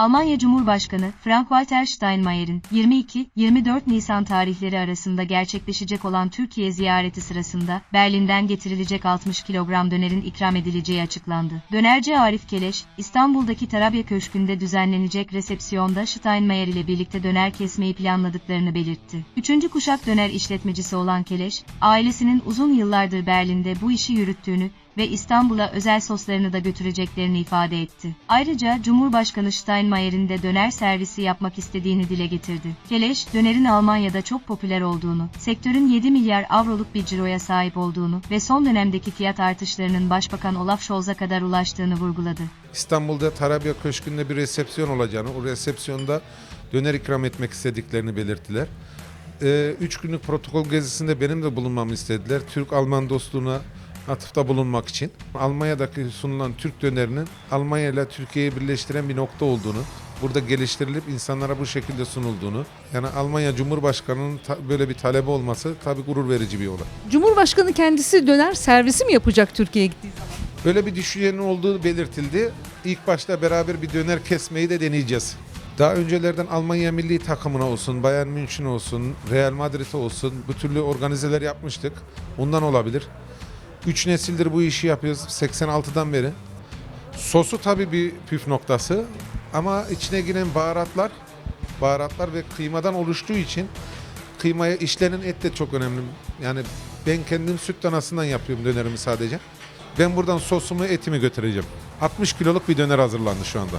Almanya Cumhurbaşkanı Frank-Walter Steinmeier'in 22-24 Nisan tarihleri arasında gerçekleşecek olan Türkiye ziyareti sırasında Berlin'den getirilecek 60 kilogram dönerin ikram edileceği açıklandı. Dönerci Arif Keleş, İstanbul'daki Tarabya Köşkü'nde düzenlenecek resepsiyonda Steinmeier ile birlikte döner kesmeyi planladıklarını belirtti. Üçüncü kuşak döner işletmecisi olan Keleş, ailesinin uzun yıllardır Berlin'de bu işi yürüttüğünü ve İstanbul'a özel soslarını da götüreceklerini ifade etti. Ayrıca Cumhurbaşkanı Steinmeier'in de döner servisi yapmak istediğini dile getirdi. Keleş, dönerin Almanya'da çok popüler olduğunu, sektörün 7 milyar avroluk bir ciroya sahip olduğunu ve son dönemdeki fiyat artışlarının Başbakan Olaf Scholz'a kadar ulaştığını vurguladı. İstanbul'da Tarabya Köşkü'nde bir resepsiyon olacağını, o resepsiyonda döner ikram etmek istediklerini belirttiler. Ee, üç günlük protokol gezisinde benim de bulunmamı istediler. Türk-Alman dostluğuna atıfta bulunmak için. Almanya'daki sunulan Türk dönerinin Almanya ile Türkiye'yi birleştiren bir nokta olduğunu, burada geliştirilip insanlara bu şekilde sunulduğunu, yani Almanya Cumhurbaşkanı'nın böyle bir talebi olması tabii gurur verici bir olay. Cumhurbaşkanı kendisi döner servisi mi yapacak Türkiye'ye gittiği zaman? Böyle bir düşüncenin olduğu belirtildi. İlk başta beraber bir döner kesmeyi de deneyeceğiz. Daha öncelerden Almanya milli takımına olsun, Bayern München olsun, Real Madrid olsun bu türlü organizeler yapmıştık. Ondan olabilir. Üç nesildir bu işi yapıyoruz 86'dan beri. Sosu tabii bir püf noktası ama içine giren baharatlar, baharatlar ve kıymadan oluştuğu için kıymaya işlenen et de çok önemli. Yani ben kendim süt danasından yapıyorum dönerimi sadece. Ben buradan sosumu, etimi götüreceğim. 60 kiloluk bir döner hazırlandı şu anda.